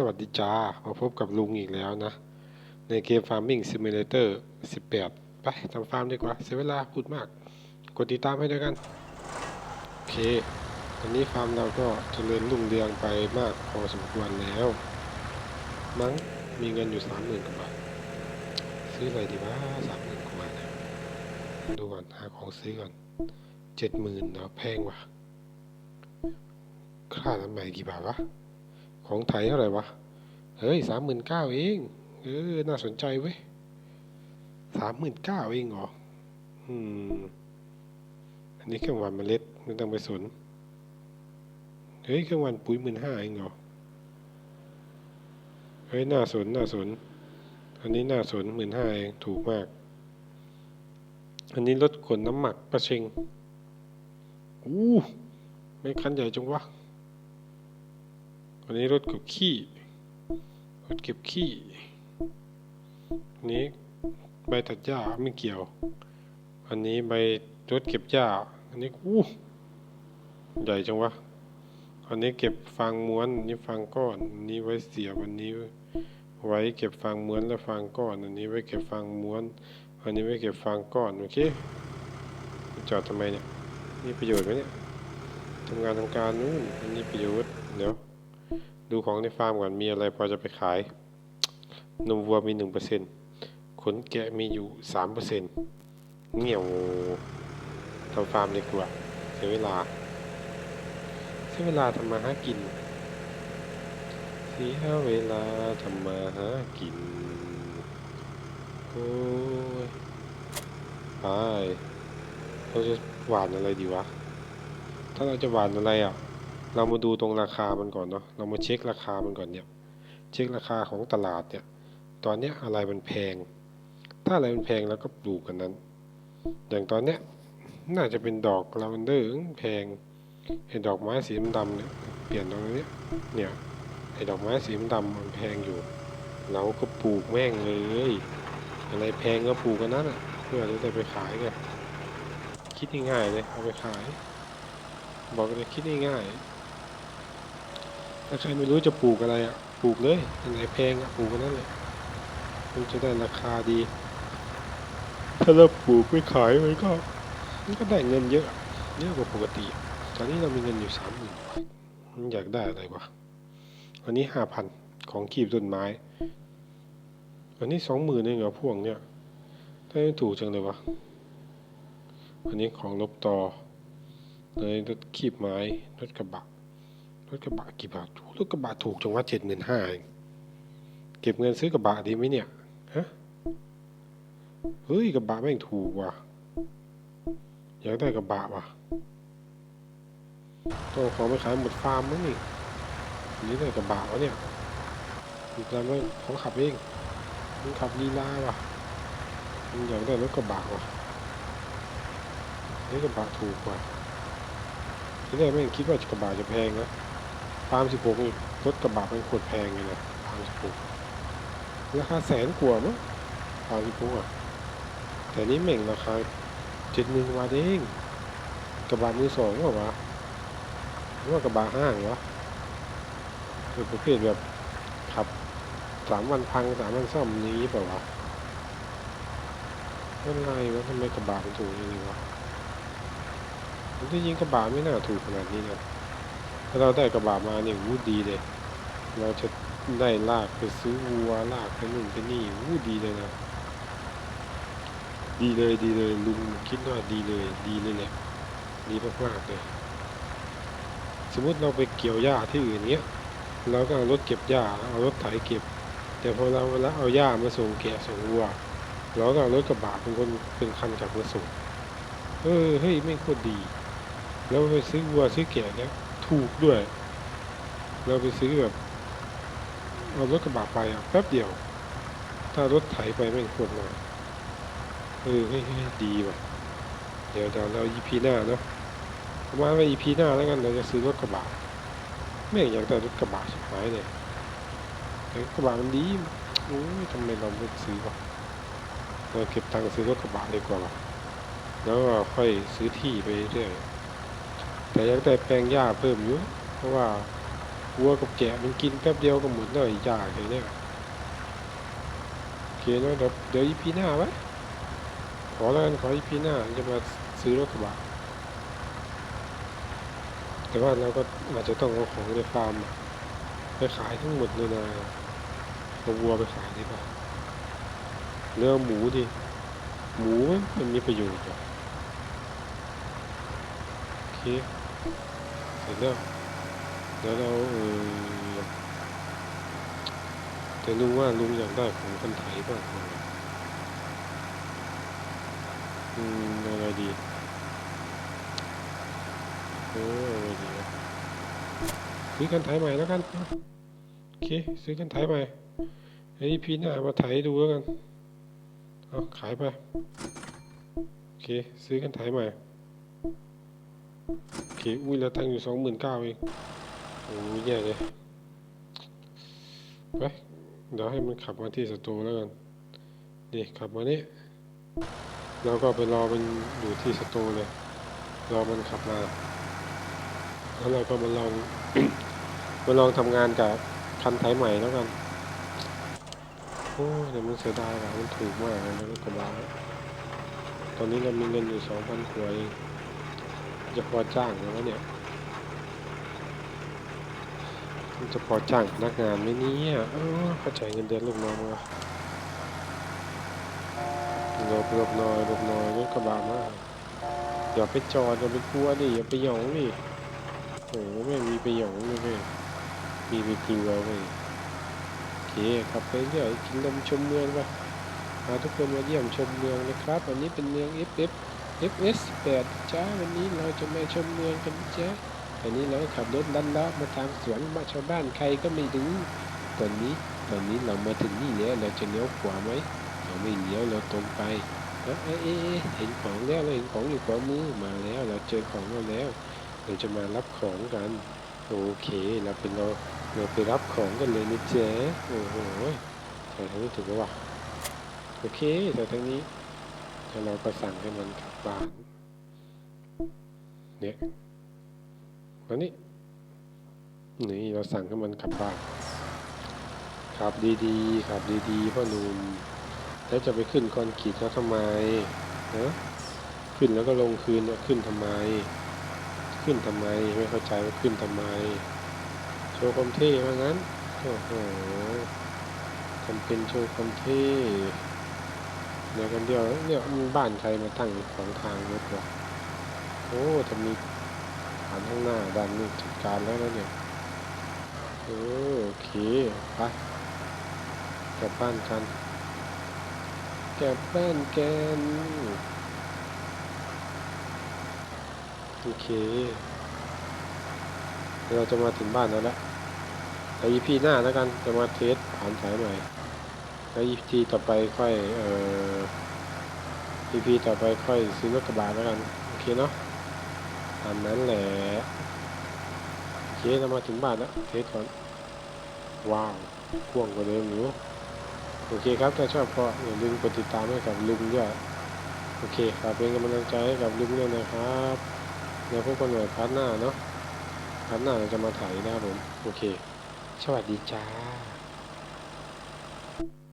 สวัสดีจ้ามาพบกับลุงอีกแล้วนะ ในเกม Farming Simulator 18 ไปทำฟาร์มดีกว่า เสียเวลาพูดมาก กดติดตามให้ด้วยกัน โอเค ตอนนี้ฟาร์มเราก็เจริญรุ่งเรืองไปมากพอสมควรแล้ว มั้งมีเงินอยู่ 30,000กว่าบาท ซื้ออะไรดีวะ30,000กว่าบาทดูก่อน หาของซื้อก่อน 70,000เนาะแพงว่ะค่าน้ำใหม่กี่บาทวะ ของไทยเท่าไหร่วะ เฮ้ยสามหมื่นเก้าเอง เออ น่าสนใจเว้ยสามหมื่นเก้าเองเหรอ อืม อันนี้เครื่องหวานเมล็ดไม่ต้องไปสน เฮ้ย เครื่องหวานปุ๋ยหมื่นห้าเองเหรอ เฮ้ย น่าสน น่าสน อันนี้น่าสนหมื่นห้าเอง ถูกมาก อันนี้รถขนน้ำหมักประเชงอู้ไม่คันใหญ่จังวะ อันนี้รถเก็บขี้ รถเก็บขี้อันนี้ใบตัดหญ้าไม่เกี่ยว อันนี้ใบรถเก็บหญ้า อันนี้อู้ใหญ่จังวะ อันนี้เก็บฟางม้วนอันนี้ฟางก้อนอันนี้ไว้เสียบอันนี้ไว้เก็บฟางม้วนและฟางก้อน อันนี้ไว้เก็บฟางม้วน อันนี้ไว้เก็บฟางก้อนโอเคจอดทำไมเนี่ยมีประโยชน์ไหมเนี่ยทำงานทำการนู่นอันนี้ประโยชน์เดี๋ยว ดูของในฟาร์มก่อนมีอะไรพอจะไปขาย นมวัวมีหนึ่งเปอร์เซ็นขนแกะมีอยู่สามเปอร์เซ็นเงี่ยวทำฟาร์มดีกว่าเสียเวลาเสียเวลาทำมาหากินเสียเวลาทำมาหากินโอ้ยไปเราจะหวานอะไรดีวะ ถ้าเราจะหวานอะไรอะ เรามาดูตรงราคามันก่อนเนาะเรามาเช็คราคามันก่อนเนี่ยเช็คราคาของตลาดเนี่ยตอนเนี้ยอะไรมันแพง ถ้าอะไรมันแพงแล้วก็ปลูกกันนั้น อย่างตอนเนี้ยน่าจะเป็นดอกลาเวนเดอร์แพงไอ้ดอกไม้สีดำๆเนี่ยเปลี่ยนตรงนี้เนี่ยไอ้ดอกไม้สีดำมันแพงอยู่ เราก็ปลูกแม่งเลยอะไรแพงก็ปลูกกันนั้นอะเพื่อจะได้ไปขายกันคิดง่ายๆเลยเอาไปขาย บอกเลยคิดง่ายๆ ถ้าใครไม่รู้จะปลูกอะไรอะ ปลูกเลย อันไหนแพงอะปลูกกันนั่นเลยมันจะได้ราคาดี ถ้าเราปลูกไม่ขายมันก็ มันก็ได้เงินเยอะ เยอะกว่าปกติ ตอนนี้เรามีเงินอยู่สามหมื่นมันอยากได้อะไรวะอันนี้ห้าพันของขีบต้นไม้อันนี้สองหมื่นเองเหรอพวงเนี่ยถ้าไม่ถูกจังเลยวะอันนี้ของลบต่อเลยรถขีบไม้รถกระบะ รถกระบะกี่บาทรถกระบะถูกจังว่าเจ็ดหมื่นห้าเก็บเงินซื้อกระบะดีไหมเนี่ยฮะเฮ้ยกระบะแม่งถูกว่ะอยากได้กระบะว่ะต้องของไปขายหมดฟาร์มมั้งนี่อันนี้ได้กระบะวะเนี่ยอีกแล้วไม่เขาขับเองมันขับลีลาว่ะมันอยากได้รถกระบะว่ะนี่กระบะถูกกว่าทีแรกไม่คิดว่ากระบะจะแพงนะ ฟามสิบหกนี่รถกระบะเป็นขวดแพงเลยนะฟามสิบหกราคาแสนกว่ามั้งฟามสิบหกอะแต่นี้แม่งราคาเจ็ดหมื่นกว่าบาทเองกระบะมือสองเหรอวะหรือว่ากระบะห้างวะเป็นประเภทแบบขับสามวันพังสามวันซ่อมนี้เปล่าวะอะไรวะทำไมกระบะมันถูกอย่างนี้วะที่ยิงกระบะไม่น่าถูกขนาดนี้นะ ถ้าเราได้กระบะมาเนี่ยวูดดีเลย เราจะได้ลากไปซื้อวัวลากไปนู่นไปนี่วูดดีเลยนะ ดีเลยดีเลยลุงคิดว่าดีเลย ดีเลยแหละดีมากๆเลย สมมติเราไปเกี่ยวหญ้าที่อื่นเนี้ยเราก็เอารถเก็บหญ้าเอารถไถเก็บ แต่พอเราเวลาเอาหญ้ามาส่งแกะส่งวัวเราก็เอารถกระบะเป็นคนเป็นคันขับมาส่งเออเฮ้ยไม่งโคตรดี แล้วไปซื้อวัวซื้อแกะแล้ว ถูกด้วย เราไปซื้อแบบเอารถกระบะไปอะแป๊บเดียว ถ้ารถไถไปไม่คตรนานเออเฮ้ยดีว่ะ เดี๋ยวเดี๋ยวเรา EP หน้าเนาะประมาณว่า EP หน้าแล้วกันเราจะซื้อรถกระบะแม่อยากได้รถกระบะชิบหายเลยแต่กระบะมันดีโอ้ยทำไมเราไม่ซื้อวะเราเก็บตังค์ซื้อรถกระบะดีกว่าวะแล้วก็ค่อยซื้อที่ไปเรื่อย แต่ยากได้แปลงหญ้าเพิ่มอยู่ เพราะว่าวัวกับแกะมันกินแป๊บเดียวก็หมดเลยยากเลยเนี่ยโอเคเนอะเดี๋ยวเดี๋ยวอีพีหน้าไว้ขอแล้วกันขออีพีหน้าจะมาซื้อรถกระบะแต่ว่าเราก็อาจจะต้องเอาของในฟาร์มไปขายทั้งหมดเลยนะเอาวัวไปขายดีกว่าเนื้องหมูดิหมูมันมีประโยชน์อะโอเค เสร็จแล้วเดี๋ยวเราเออแต่ลุงว่าลุงอยากได้ของคนไทยบ้างอืมอะไรดีเอออะไรดีซื้อกันไถใหม่แล้วกันโอเคซื้อกันไถใหม่ไอ้พี่หน้ามาไถดูแล้วกันเอาขายไปโอเคซื้อกันไถใหม่ โอเค อุ้ยเราตังอยู่สองหมื่นเก้าเองโอ้ยแย่เลยไปเดี๋ยวให้มันขับมาที่สตูแล้วกัน นี่ขับมานี่เราก็ไปรอมันอยู่ที่สตูเลย รอมันขับมา แล้วเราก็มาลอง มาลองทำงานกับคันไถใหม่แล้วกัน โอ้แต่มันเสียดายอะมันถูกมากเลยนะรถกระบะตอนนี้เรามีเงินอยู่สองพันกว่าเอง จะพอจ้างแล้วเนี่ยจะพอจ้างพนักงานไหมเนี่ยเออเข้าใจเงินเดือนลูกน้องวะหลบหลบหน่อยหลบหน่อยรถกระบะมาอย่าไปจอดอย่าไปกลัวดิอย่าไปหยองดิโอ้ไม่มีไปหยองเลยเว้ยมีไปกลัวเว้ยโอเคขับไปเรื่อยกินลมชมเมืองไปพาทุกคนมาเยี่ยมชมเมืองนะครับวันนี้เป็นเมือง FF FS FS8 จ้าวันนี้เราจะมาชมเมืองกันจ้าตอนนี้เราขับรถลัดเลาะมาตามสวนบ้าชาวบ้านใครก็ไม่รู้ตอนนี้ตอนนี้เรามาถึงนี่แล้วเราจะเลี้ยวขวาไหมเราไม่เลี้ยวเราตรงไปเอ๊ะเอ๊ะเห็นของแล้วเราเห็นของอยู่ขวามือมาแล้วเราเจอของเราแล้วเราจะมารับของกันโอเคเราเป็นเราเราไปรับของกันเลยนะเจ๊โอ้โหใส่ทางนี้ถูกปะวะโอเคแต่ทางนี้ แล้วเราก็สั่งให้มันกลับบ้าน เนี่ยมานี่นี่เราสั่งให้มันขับบ้านขับดีๆขับดีๆพ่อหนุ่มแล้วจะไปขึ้นคอนกรีตเขาทำไมนะขึ้นแล้วก็ลงคืนเนี่ยขึ้นทำไม ขึ้นทำไมไม่เข้าใจว่าขึ้นทำไม โชว์ความเท่ว่างั้นโอ้โหทำเป็นโชว์ความเท่ เดี๋ยวกันเดียวเนี่ยมีบ้านใครมาตั้งขวางทางรถวะโอ้ทำมีผ่านข้างหน้าด้านนี้จัดการแล้วนะเนี่ยเออโอเคไปกลับบ้านกันกลับบ้านกันโอเคเราจะมาถึงบ้านแล้วละแต่ EP หน้าแล้วกันจะมาเทสผ่านสายใหม่ แล้ว EP ต่อไปค่อยเอ่อ EP ต่อไปค่อยซื้อรถกระบะแล้วกันโอเคเนาะตามนั้นแหละโอเคเรามาถึงบ้านแล้วเทสก่อนว้าวพ่วงกว่าเดิมอยู่โอเคครับถ้าชอบก็อย่าลืมกดติดตามให้กับลุงด้วยโอเคฝากเป็นกำลังใจให้กับลุงด้วยนะครับเดี๋ยวพบกันใหม่พาร์ทหน้าเนาะพาร์ทหน้าเราจะมาถ่ายนะครับผมโอเค สวัสดีจ้า